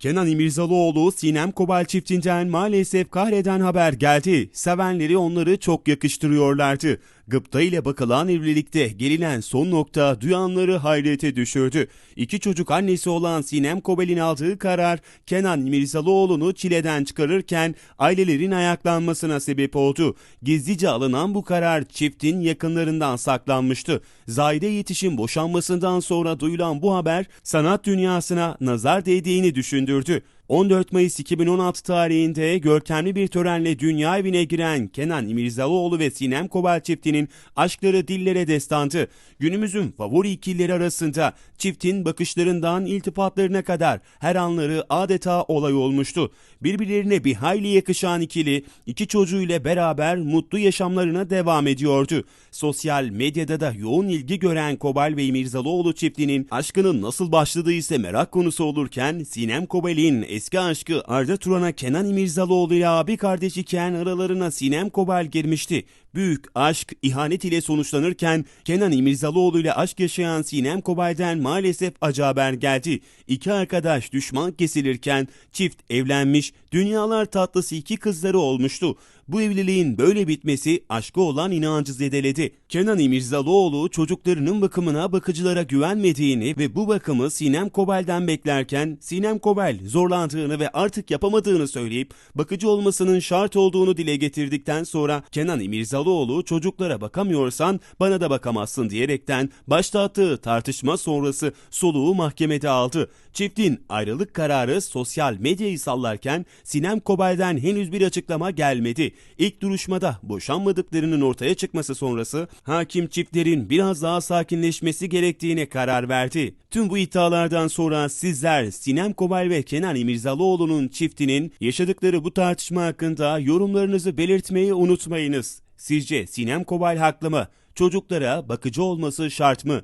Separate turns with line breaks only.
Kenan İmirzalıoğlu, Sinem Kobal çiftinden maalesef kahreden haber geldi. Sevenleri onları çok yakıştırıyorlardı. Gıpta ile bakılan evlilikte gelinen son nokta duyanları hayrete düşürdü. İki çocuk annesi olan Sinem Kobal'in aldığı karar Kenan İmirzalıoğlu'nu çileden çıkarırken ailelerin ayaklanmasına sebep oldu. Gizlice alınan bu karar çiftin yakınlarından saklanmıştı. Zahide Yetiş'in boşanmasından sonra duyulan bu haber sanat dünyasına nazar değdiğini düşündürdü. 14 Mayıs 2016 tarihinde görkemli bir törenle dünya evine giren Kenan İmirzalıoğlu ve Sinem Kobal çiftinin aşkları dillere destandı. Günümüzün favori ikilileri arasında çiftin bakışlarından iltifatlarına kadar her anları adeta olay olmuştu. Birbirlerine bir hayli yakışan ikili iki çocuğuyla beraber mutlu yaşamlarına devam ediyordu. Sosyal medyada da yoğun ilgi gören Kobal ve İmirzalıoğlu çiftinin aşkının nasıl başladığı ise merak konusu olurken Sinem Kobal'in eski aşkı Arda Turan'a Kenan İmirzalıoğlu ile abi kardeş iken aralarına Sinem Kobal girmişti. Büyük aşk ihanet ile sonuçlanırken Kenan İmirzalıoğlu ile aşk yaşayan Sinem Kobal'den maalesef acı haber geldi. İki arkadaş düşman kesilirken çift evlenmiş, dünyalar tatlısı iki kızları olmuştu. Bu evliliğin böyle bitmesi aşkı olan inancı zedeledi. Kenan İmirzalıoğlu çocuklarının bakımına bakıcılara güvenmediğini ve bu bakımı Sinem Kobal'den beklerken Sinem Kobal zorlandığını ve artık yapamadığını söyleyip bakıcı olmasının şart olduğunu dile getirdikten sonra Kenan İmirzalıoğlu çocuklara bakamıyorsan bana da bakamazsın diyerekten başlattığı tartışma sonrası soluğu mahkemede aldı. Çiftin ayrılık kararı sosyal medyayı sallarken Sinem Kobal'den henüz bir açıklama gelmedi. İlk duruşmada boşanmadıklarının ortaya çıkması sonrası hakim çiftlerin biraz daha sakinleşmesi gerektiğine karar verdi. Tüm bu iddialardan sonra sizler Sinem Kobal ve Kenan İmirzalıoğlu'nun çiftinin yaşadıkları bu tartışma hakkında yorumlarınızı belirtmeyi unutmayınız. Sizce Sinem Kobal haklı mı? Çocuklara bakıcı olması şart mı?